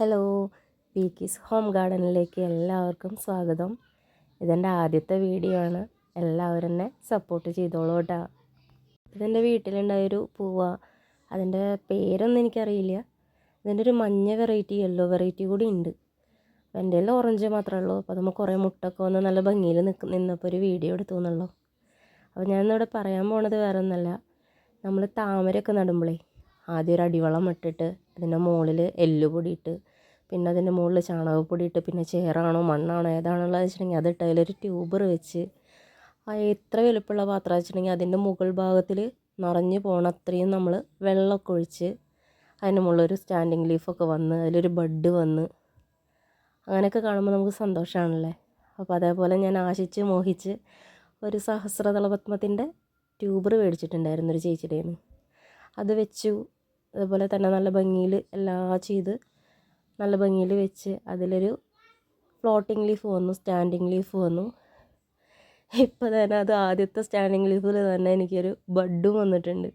Hello വീക്കീസ് home ഗാർഡനിലേക്ക് എല്ലാവർക്കും സ്വാഗതം. ഇതെന്റെ ആദ്യത്തെ വീഡിയോ ആണ്. എല്ലാവരും എന്നെ സപ്പോർട്ട് ചെയ്തോളൂ കേട്ടോ. ഇതെന്റെ വീട്ടിലുണ്ടായൊരു പൂവ. അതിന്റെ പേരൊന്നും എനിക്കറിയില്ല. ഇതിന്റെ ഒരു മഞ്ഞ വെറൈറ്റി യെല്ലോ വെറൈറ്റി കൂടി ഉണ്ട്. അപ്പോൾ എന്റെ കയ്യിൽ ഓറഞ്ച് മാത്രമേ ഉള്ളൂ. അപ്പോൾ നമ്മൾ കുറേ മുട്ടൊക്കെ വന്ന് നല്ല ഭംഗിയിൽ നിൽക്ക് നിന്നപ്പോൾ ഒരു വീഡിയോ എടുത്തു എന്നുള്ളൂ. അപ്പോൾ ഞാനിന്നിവിടെ പറയാൻ പോണത് വേറെ ഒന്നല്ല നമ്മൾ താമരയൊക്കെ നടുമ്പോളേ ആദ്യം ഒരു അടിവളം ഇട്ടിട്ട് അതിന്റെ മുകളിൽ എല്ലുപൊടി ഇട്ട് പിന്നെ അതിന്റെ മുകളിൽ ചാണകപ്പൊടി ഇട്ട് പിന്നെ ചേറാണോ മണ്ണാണോ ഏതാണുള്ളത് വെച്ചിട്ടുണ്ടെങ്കിൽ അതിട്ട് അതിലൊരു ട്യൂബർ വെച്ച് ആ എത്ര വലുപ്പമുള്ള പാത്രം വെച്ചിട്ടുണ്ടെങ്കിൽ അതിന്റെ മുകൾ ഭാഗത്തിൽ നിറഞ്ഞു പോകണ അത്രയും നമ്മൾ വെള്ളമൊക്കെ ഒഴിച്ച് അതിന്റെ മുകളിലൊരു സ്റ്റാൻഡിങ് ലീഫൊക്കെ വന്ന് അതിലൊരു ബഡ് വന്ന് അങ്ങനെയൊക്കെ കാണുമ്പോൾ നമുക്ക് സന്തോഷമാണല്ലേ? അപ്പോൾ അതേപോലെ ഞാൻ ആശിച്ച് മോഹിച്ച് ഒരു സഹസ്രതളപത്മത്തിന്റെ ട്യൂബർ മേടിച്ചിട്ടുണ്ടായിരുന്നു ഒരു ചേച്ചിയുടെ അത് വെച്ചു. അതുപോലെ തന്നെ നല്ല ഭംഗിയിൽ എല്ലാം ചെയ്ത് നല്ല ഭംഗിയിൽ വെച്ച് അതിലൊരു ഫ്ലോട്ടിംഗ് ലീഫ് വന്നു സ്റ്റാൻഡിങ് ലീഫ് വന്നു. ഇപ്പോൾ തന്നെ അത് ആദ്യത്തെ സ്റ്റാൻഡിങ് ലീഫിൽ തന്നെ എനിക്കൊരു ബഡും വന്നിട്ടുണ്ട്.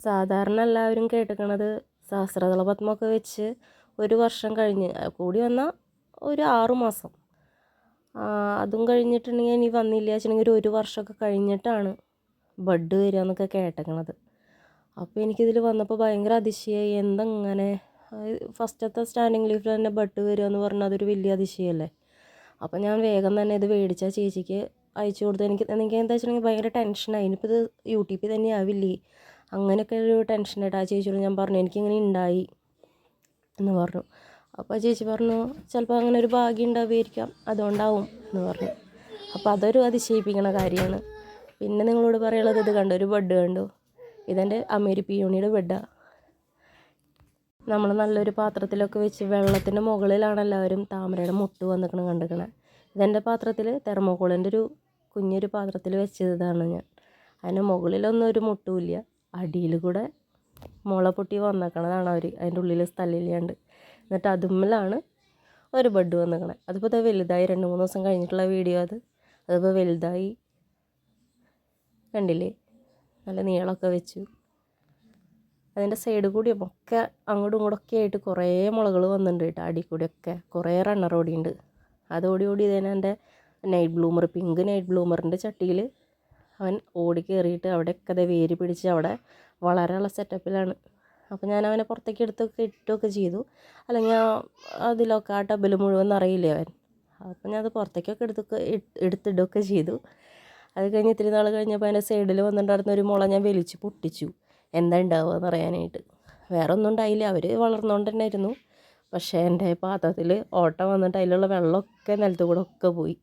സാധാരണ എല്ലാവരും കേട്ടിക്കണത് സഹസ്രതല പത്മൊക്കെ വെച്ച് ഒരു വർഷം കഴിഞ്ഞ് കൂടി വന്നാൽ ഒരു ആറു മാസം. ആ, അതും കഴിഞ്ഞിട്ടുണ്ടെങ്കിൽ ഇനി വന്നില്ല വെച്ചിട്ടുണ്ടെങ്കിൽ ഒരു ഒരു വർഷമൊക്കെ കഴിഞ്ഞിട്ടാണ് ബഡ് വരിക എന്നൊക്കെ കേട്ടിക്കണത്. അപ്പോൾ എനിക്കിതിൽ വന്നപ്പോൾ ഭയങ്കര അതിശയമായി എന്തെങ്ങനെ ഫസ്റ്റത്തെ സ്റ്റാൻഡിങ് ലീഫിൽ തന്നെ ബട്ട് വരിക എന്ന് പറഞ്ഞാൽ അതൊരു വലിയ അതിശയമല്ലേ? അപ്പം ഞാൻ വേഗം തന്നെ ഇത് മേടിച്ച ചേച്ചിക്ക് അയച്ചു കൊടുത്തു. എനിക്ക് എനിക്ക് എന്താ വെച്ചിട്ടുണ്ടെങ്കിൽ ഭയങ്കര ടെൻഷനായി ഇനിയിപ്പോൾ ഇത് യു ടി പി തന്നെ ആവില്ലേ? അങ്ങനെയൊക്കെ ഒരു ടെൻഷനായിട്ട് ആ ചേച്ചിയോട് ഞാൻ പറഞ്ഞു എനിക്കിങ്ങനെ ഉണ്ടായി എന്ന് പറഞ്ഞു. അപ്പോൾ ചേച്ചി പറഞ്ഞു ചിലപ്പോൾ അങ്ങനെ ഒരു ഭാഗ്യം ഉണ്ടാവുമായിരിക്കാം അതുകൊണ്ടാവും എന്ന് പറഞ്ഞു. അപ്പോൾ അതൊരു അതിശയിപ്പിക്കണ കാര്യമാണ്. പിന്നെ നിങ്ങളോട് പറയുള്ളത് ഇത് കണ്ടു? ഒരു ബെഡ് കണ്ടു? ഇതെന്റെ അമേരി പിയോണിയുടെ ബെഡാണ് നമ്മൾ നല്ലൊരു പാത്രത്തിലൊക്കെ വെച്ച് വെള്ളത്തിന്റെ മുകളിലാണ് എല്ലാവരും താമരയുടെ മുട്ട് വന്നിക്കണം കണ്ടിക്കണേ. ഇതെന്റെ പാത്രത്തിൽ തെർമോക്കോളിന്റെ ഒരു കുഞ്ഞൊരു പാത്രത്തിൽ വെച്ചതാണ് ഞാൻ. അതിന്റെ മുകളിലൊന്നും ഒരു മുട്ടുമില്ല. അടിയിൽ കൂടെ മുള പൊട്ടി വന്നേക്കണതാണ് അവർ. അതിന്റെ ഉള്ളിൽ സ്ഥലമില്ലാണ്ട്. എന്നിട്ട് അതുമ്മിലാണ് ഒരു ബഡ് വന്നേക്കണേ. അതിപ്പോൾ ഇത് വലുതായി. രണ്ട് മൂന്ന് ദിവസം കഴിഞ്ഞിട്ടുള്ള വീഡിയോ അത്. അതിപ്പോൾ വലുതായി. കണ്ടില്ലേ? നല്ല നീളമൊക്കെ വെച്ചു. അതിന്റെ സൈഡ് കൂടിയും ഒക്കെ അങ്ങോട്ടും ഇങ്ങോട്ടൊക്കെ ആയിട്ട് കുറേ മുളകൾ വന്നിട്ടുണ്ട് കേട്ടോ അടി കൂടിയൊക്കെ. കുറേ റണ്ണർ ഓടിയുണ്ട്. അത് ഓടി ഓടി ഇതേനെ എന്റെ നൈറ്റ് ബ്ലൂമർ പിങ്ക് നൈറ്റ് ബ്ലൂമറിന്റെ ചട്ടിയിൽ അവൻ ഓടി കയറിയിട്ട് അവിടെയൊക്കെ അതേ വേര് പിടിച്ച് അവിടെ വളരെയുള്ള സെറ്റപ്പിലാണ് അപ്പോൾ ഞാൻ അവനെ പുറത്തേക്ക് എടുത്തൊക്കെ ഇട്ടൊക്കെ ചെയ്തു. അല്ലെങ്കിൽ അതിലൊക്കെ ആ ടബിൽ മുഴുവൻ നിറയില്ലേ അവൻ. അപ്പോൾ ഞാൻ അത് പുറത്തേക്കൊക്കെ എടുത്തൊക്കെ എടുത്തിടുകയൊക്കെ ചെയ്തു. അത് കഴിഞ്ഞ് ഇത്തിരി നാൾ കഴിഞ്ഞപ്പോൾ അതിന്റെ സൈഡിൽ വന്നിട്ടുണ്ടായിരുന്ന ഒരു മുള ഞാൻ വലിച്ച് പൊട്ടിച്ചു. എന്താ ഉണ്ടാവുക എന്ന് അറിയാനായിട്ട് വേറെ ഒന്നും ഉണ്ടായില്ല അവർ വളർന്നുകൊണ്ട് തന്നെ ആയിരുന്നു പക്ഷേ എന്റെ പാത്രത്തിൽ ഓട്ടം വന്നിട്ട് അതിലുള്ള വെള്ളമൊക്കെ നിലത്ത് കൂടെ ഒക്കെ പോയി.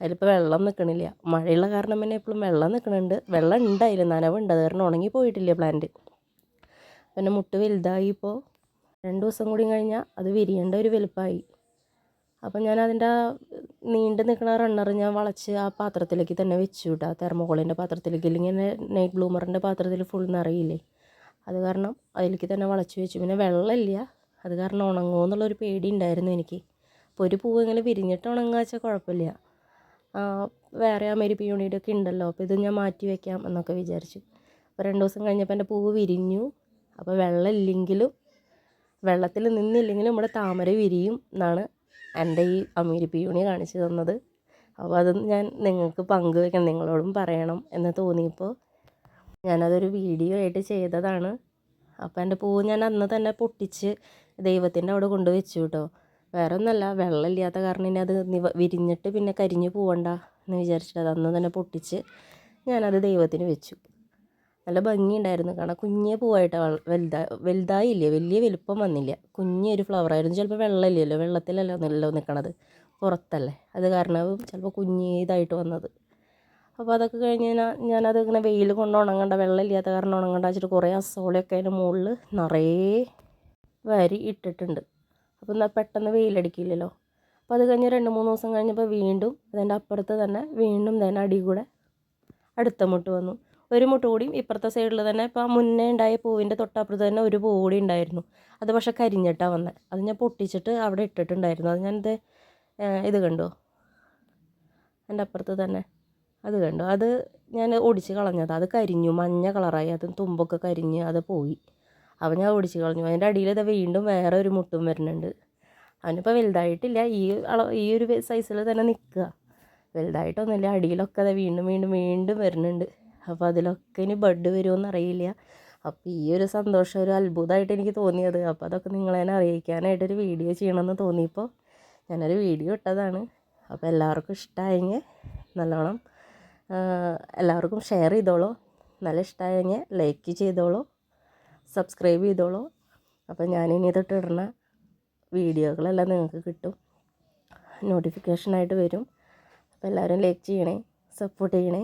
അതിലിപ്പോൾ വെള്ളം നിൽക്കണില്ല. മഴയുള്ള കാരണം തന്നെ എപ്പോഴും വെള്ളം നിൽക്കണുണ്ട്. വെള്ളം ഉണ്ടായില്ല. നനവുണ്ട്. അത് കാരണം ഉണങ്ങി പോയിട്ടില്ല പ്ലാന്റ്. പിന്നെ മുട്ട് വലുതായി ഇപ്പോൾ രണ്ട് ദിവസം കൂടി കഴിഞ്ഞാൽ അത് വിരിയേണ്ട ഒരു വലുപ്പമായി. അപ്പം ഞാൻ അതിന്റെ നീണ്ടു നിൽക്കുന്ന റണ്ണർ ഞാൻ വളച്ച് ആ പാത്രത്തിലേക്ക് തന്നെ വെച്ചു വിട്ടാ തെർമോകോളിന്റെ പാത്രത്തിലേക്ക് ഇല്ലെങ്കിൽ നൈറ്റ് ബ്ലൂമറിന്റെ പാത്രത്തിൽ ഫുൾ നിറയില്ലേ. അത് കാരണം അതിലേക്ക് തന്നെ വളച്ച് വെച്ചു. പിന്നെ വെള്ളമില്ല. അത് കാരണം ഉണങ്ങുമോ എന്നുള്ളൊരു പേടി ഉണ്ടായിരുന്നു എനിക്ക്. അപ്പോൾ ഒരു പൂവ് ഇങ്ങനെ വിരിഞ്ഞിട്ട് ഉണങ്ങുക വെച്ചാൽ കുഴപ്പമില്ല ആ, മെരിപ്പ് പിയൂണിയുടെ ഒക്കെ ഉണ്ടല്ലോ അപ്പോൾ ഇത് ഞാൻ മാറ്റി വെക്കാം എന്നൊക്കെ വിചാരിച്ചു. അപ്പോൾ രണ്ട് ദിവസം കഴിഞ്ഞപ്പോൾ എന്റെ പൂവ് വിരിഞ്ഞു. അപ്പോൾ വെള്ളമില്ലെങ്കിലും വെള്ളത്തിൽ നിന്നില്ലെങ്കിലും നമ്മുടെ താമര വിരിയും എന്നാണ് എന്റെ ഈ അമീരി പിയൂണി കാണിച്ചു തന്നത്. അപ്പോൾ അത് ഞാൻ നിങ്ങൾക്ക് പങ്കുവെക്കണം നിങ്ങളോടും പറയണം എന്ന് തോന്നിയപ്പോൾ ഞാനതൊരു വീഡിയോ ആയിട്ട് ചെയ്തതാണ്. അപ്പോൾ എന്റെ പൂവ് ഞാൻ അന്ന് തന്നെ പൊട്ടിച്ച് ദൈവത്തിന്റെ അവിടെ കൊണ്ട് വെച്ചു കേട്ടോ. വേറെ ഒന്നല്ല വെള്ളമില്ലാത്ത കാരണം ഇനി അത് വിരിഞ്ഞിട്ട് പിന്നെ കരിഞ്ഞു പോവണ്ട എന്ന് വിചാരിച്ചിട്ട് അത് അന്ന് തന്നെ പൊട്ടിച്ച് ഞാനത് ദൈവത്തിന് വെച്ചു. നല്ല ഭംഗിയുണ്ടായിരുന്നു. കാരണം കുഞ്ഞേ പൂവായിട്ട് വലുതാ വലുതായില്ലേ? വലിയ വലുപ്പം വന്നില്ല. കുഞ്ഞൊരു ഫ്ലവറായിരുന്നു ചിലപ്പോൾ വെള്ളമില്ലല്ലോ? വെള്ളത്തിലല്ലോ നിൽക്കണത് പുറത്തല്ലേ? അത് കാരണം ചിലപ്പോൾ കുഞ്ഞേതായിട്ട് വന്നത്. അപ്പോൾ അതൊക്കെ കഴിഞ്ഞ് ഞാൻ ഞാനത് ഇങ്ങനെ വെയിൽ കൊണ്ട് ഉണങ്ങണ്ട വെള്ളമില്ലാത്ത കാരണം ഉണങ്ങണ്ട വെച്ചിട്ട് കുറേ അസോളയൊക്കെ അതിന്റെ മുകളിൽ നിറയെ വരി ഇട്ടിട്ടുണ്ട്. അപ്പം പെട്ടെന്ന് വെയിലടിക്കില്ലല്ലോ? അപ്പോൾ അത് കഴിഞ്ഞ് രണ്ട് മൂന്ന് ദിവസം കഴിഞ്ഞപ്പോൾ വീണ്ടും അതിന്റെ അപ്പുറത്ത് തന്നെ വീണ്ടും തന്നെ അടി കൂടെ അടുത്ത മുട്ട് വന്നു. ഒരു മുട്ട കൂടിയും ഇപ്പുറത്തെ സൈഡിൽ തന്നെ ഇപ്പോൾ മുന്നേ ഉണ്ടായ പൂവിന്റെ തൊട്ടപ്പുറത്ത് തന്നെ ഒരു പൂ കൂടി ഉണ്ടായിരുന്നു. അത് പക്ഷേ കരിഞ്ഞിട്ടാണ് വന്നത് അത് ഞാൻ പൊട്ടിച്ചിട്ട് അവിടെ ഇട്ടിട്ടുണ്ടായിരുന്നു. അത് ഞാനിത് ഇത് കണ്ടു? എന്റെ അപ്പുറത്ത് തന്നെ. അത് കണ്ടു? അത് ഞാൻ ഒടിച്ച് കളഞ്ഞത്. അത് കരിഞ്ഞു മഞ്ഞ കളറായി. അത് തുമ്പൊക്കെ കരിഞ്ഞ് അത് പോയി. അപ്പോൾ ഞാൻ ഓടിച്ച് കളഞ്ഞു. അതിന്റെ അടിയിൽ ഇത് വീണ്ടും വേറെ ഒരു മുട്ടും വരുന്നുണ്ട്. അവനിപ്പോൾ വലുതായിട്ടില്ല. ഈ അള ഈ ഒരു സൈസിൽ തന്നെ നിൽക്കുക. വലുതായിട്ടൊന്നുമില്ല. അടിയിലൊക്കെ അത് വീണ്ടും വീണ്ടും വീണ്ടും വരുന്നുണ്ട്. അപ്പോൾ അതിലൊക്കെ ഇനി ബഡ് വരുമോ അറിയില്ല. അപ്പോൾ ഈ ഒരു സന്തോഷം ഒരു അത്ഭുതമായിട്ട് എനിക്ക് തോന്നിയത്. അപ്പോൾ അതൊക്കെ നിങ്ങളെ തന്നെ അറിയിക്കാനായിട്ടൊരു വീഡിയോ ചെയ്യണമെന്ന് തോന്നിയപ്പോൾ ഞാനൊരു വീഡിയോ ഇട്ടതാണ്. അപ്പോൾ എല്ലാവർക്കും ഇഷ്ടമായെങ്കിൽ നല്ലോണം എല്ലാവർക്കും ഷെയർ ചെയ്തോളൂ. നല്ല ഇഷ്ടമായെങ്കിൽ ലൈക്ക് ചെയ്തോളൂ സബ്സ്ക്രൈബ് ചെയ്തോളൂ. അപ്പോൾ ഞാനിനി തൊട്ട് ഇടുന്ന വീഡിയോകളെല്ലാം നിങ്ങൾക്ക് കിട്ടും. നോട്ടിഫിക്കേഷനായിട്ട് വരും. അപ്പോൾ എല്ലാവരും ലൈക്ക് ചെയ്യണേ സപ്പോർട്ട് ചെയ്യണേ.